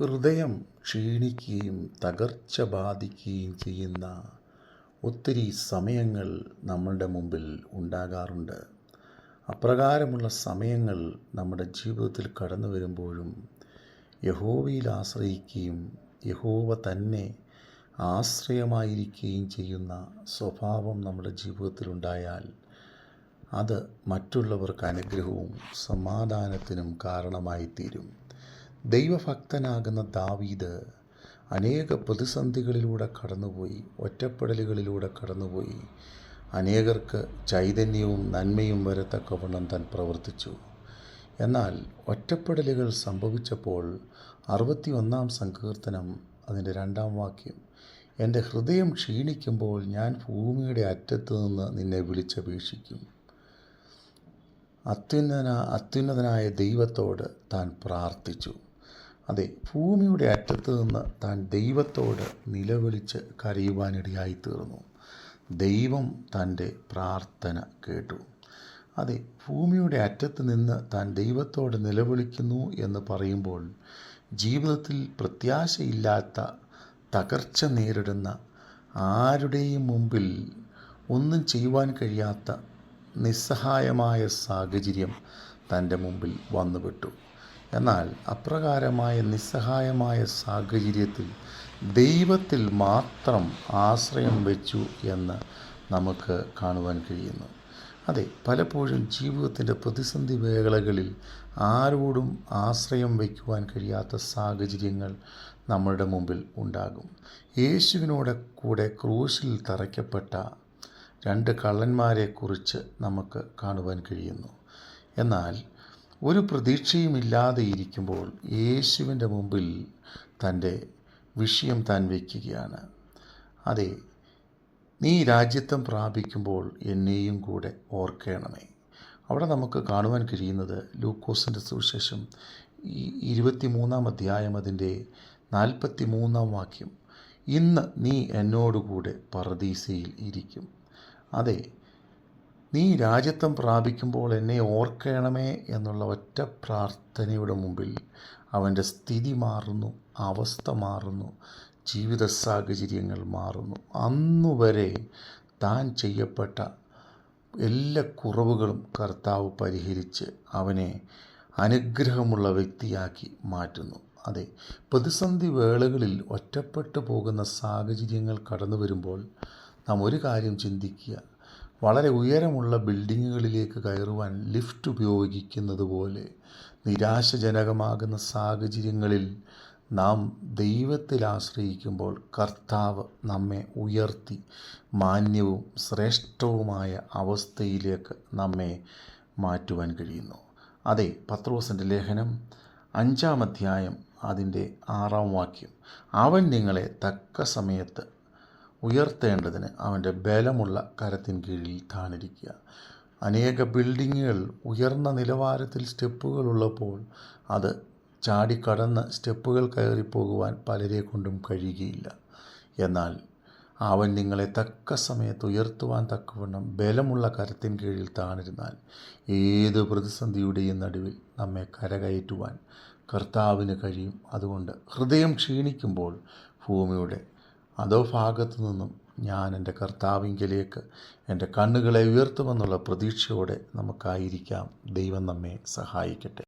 ഹൃദയം ക്ഷീണിക്കുകയും തകർച്ച ബാധിക്കുകയും ചെയ്യുന്ന ഒത്തിരി സമയങ്ങൾ നമ്മളുടെ മുമ്പിൽ ഉണ്ടാകാറുണ്ട്. അപ്രകാരമുള്ള സമയങ്ങൾ നമ്മുടെ ജീവിതത്തിൽ കടന്നു വരുമ്പോഴും യഹോവയിൽ ആശ്രയിക്കുകയും യഹോവ തന്നെ ആശ്രയമായിരിക്കുകയും ചെയ്യുന്ന സ്വഭാവം നമ്മുടെ ജീവിതത്തിലുണ്ടായാൽ അത് മറ്റുള്ളവർക്ക് അനുഗ്രഹവും സമാധാനത്തിനും കാരണമായിത്തീരും. ദൈവഭക്തനാകുന്ന ദാവീദ് അനേക പ്രതിസന്ധികളിലൂടെ കടന്നുപോയി ഒറ്റപ്പെടലുകളിലൂടെ കടന്നുപോയി. അനേകർക്ക് ചൈതന്യവും നന്മയും വരത്തക്കവണ്ണം താൻ പ്രവർത്തിച്ചു. എന്നാൽ ഒറ്റപ്പെടലുകൾ സംഭവിച്ചപ്പോൾ അറുപത്തി ഒന്നാം സങ്കീർത്തനം അതിന്റെ രണ്ടാം വാക്യം എന്റെ ഹൃദയം ക്ഷീണിക്കുമ്പോൾ ഞാൻ ഭൂമിയുടെ അറ്റത്ത് നിന്ന് നിന്നെ വിളിച്ചപേക്ഷിക്കും. അത്യുന്നത അത്യുന്നതനായ ദൈവത്തോട് താൻ പ്രാർത്ഥിച്ചു. അതെ ഭൂമിയുടെ അറ്റത്ത് നിന്ന് താൻ ദൈവത്തോട് നിലവിളിച്ച് കരയുവാനിടയായി തീർന്നു ദൈവം തന്റെ പ്രാർത്ഥന കേട്ടു. അതെ ഭൂമിയുടെ അറ്റത്ത് നിന്ന് താൻ ദൈവത്തോട് നിലവിളിക്കുന്നു എന്ന് പറയുമ്പോൾ ജീവിതത്തിൽ പ്രത്യാശയില്ലാത്ത തകർച്ച നേരിടുന്ന ആരുടെയും മുമ്പിൽ ഒന്നും ചെയ്യുവാൻ കഴിയാത്ത നിസ്സഹായമായ സാഹചര്യം തന്റെ മുമ്പിൽ വന്നുപെട്ടു എന്നാൽ അപ്രകാരമായ നിസ്സഹായമായ സാഹചര്യത്തിൽ ദൈവത്തിൽ മാത്രം ആശ്രയം വെച്ചു എന്ന് നമുക്ക് കാണുവാൻ കഴിയുന്നു. അതെ പലപ്പോഴും ജീവിതത്തിന്റെ പ്രതിസന്ധി വേളകളിൽ ആരോടും ആശ്രയം വയ്ക്കുവാൻ കഴിയാത്ത സാഹചര്യങ്ങൾ നമ്മളുടെ മുമ്പിൽ ഉണ്ടാകും. യേശുവിനോട് കൂടെ ക്രൂശിൽ തറയ്ക്കപ്പെട്ട രണ്ട് കള്ളന്മാരെക്കുറിച്ച് നമുക്ക് കാണുവാൻ കഴിയുന്നു. എന്നാൽ ഒരു പ്രതീക്ഷയുമില്ലാതെ ഇരിക്കുമ്പോൾ യേശുവിന്റെ മുമ്പിൽ തന്റെ വിഷയം താൻ വയ്ക്കുകയാണ്. അതെ നീ രാജ്യത്വം പ്രാപിക്കുമ്പോൾ എന്നെയും കൂടെ ഓർക്കണമേ. അവിടെ നമുക്ക് കാണുവാൻ കഴിയുന്നത് ലൂക്കോസിന്റെ സുവിശേഷം ഈ ഇരുപത്തി മൂന്നാം അധ്യായം അതിന്റെ നാൽപ്പത്തി മൂന്നാം വാക്യം. ഇന്ന് നീ എന്നോടുകൂടെ പറദീസയിൽ ഇരിക്കും. അതെ നീ രാജ്യത്വം പ്രാപിക്കുമ്പോൾ എന്നെ ഓർക്കണമേ എന്നുള്ള ഒറ്റ പ്രാർത്ഥനയുടെ മുമ്പിൽ അവന്റെ സ്ഥിതി മാറുന്നു അവസ്ഥ മാറുന്നു ജീവിത സാഹചര്യങ്ങൾ മാറുന്നു. അന്നുവരെ താൻ ചെയ്യപ്പെട്ട എല്ലാ കുറവുകളും കർത്താവ് പരിഹരിച്ച് അവനെ അനുഗ്രഹമുള്ള വ്യക്തിയാക്കി മാറ്റുന്നു. അതെ പ്രതിസന്ധി വേളകളിൽ ഒറ്റപ്പെട്ടു പോകുന്ന സാഹചര്യങ്ങൾ കടന്നു വരുമ്പോൾ നാം ഒരു കാര്യം ചിന്തിക്കുക വളരെ ഉയരമുള്ള ബിൽഡിങ്ങുകളിലേക്ക് കയറുവാൻ ലിഫ്റ്റ് ഉപയോഗിക്കുന്നത് പോലെ നിരാശജനകമാകുന്ന സാഹചര്യങ്ങളിൽ നാം ദൈവത്തിൽ ആശ്രയിക്കുമ്പോൾ കർത്താവ് നമ്മെ ഉയർത്തി മാന്യവും ശ്രേഷ്ഠവുമായ അവസ്ഥയിലേക്ക് നമ്മെ മാറ്റുവാൻ കഴിയുന്നു. അതെ പത്രോസിന്റെ ലേഖനം അഞ്ചാം അധ്യായം അതിന്റെ ആറാം വാക്യം. അവൻ നിങ്ങളെ തക്ക സമയത്ത് ഉയർത്തേണ്ടതിന് അവന്റെ ബലമുള്ള കരത്തിൻ കീഴിൽ താണിരിക്കുക. അനേക ബിൽഡിങ്ങുകൾ ഉയർന്ന നിലവാരത്തിൽ സ്റ്റെപ്പുകളുള്ളപ്പോൾ അത് ചാടിക്കടന്ന് സ്റ്റെപ്പുകൾ കയറിപ്പോകുവാൻ പലരെ കൊണ്ടും കഴിയുകയില്ല. എന്നാൽ അവൻ നിങ്ങളെ തക്ക സമയത്ത് ഉയർത്തുവാൻ തക്കവണ്ണം ബലമുള്ള കരത്തിൻ കീഴിൽ താണിരുന്നാൽ ഏത് പ്രതിസന്ധിയുടെയും നടുവിൽ നമ്മെ കരകയറ്റുവാൻ കർത്താവിന് കഴിയും. അതുകൊണ്ട് ഹൃദയം ക്ഷീണിക്കുമ്പോൾ ഭൂമിയുടെ അതോ ഭാഗത്തു നിന്നും ഞാൻ എന്റെ കർത്താവിങ്കിലേക്ക് എന്റെ കണ്ണുകളെ ഉയർത്തുമെന്നുള്ള പ്രതീക്ഷയോടെ നമുക്കായിരിക്കാം ദൈവം നമ്മെ സഹായിക്കട്ടെ.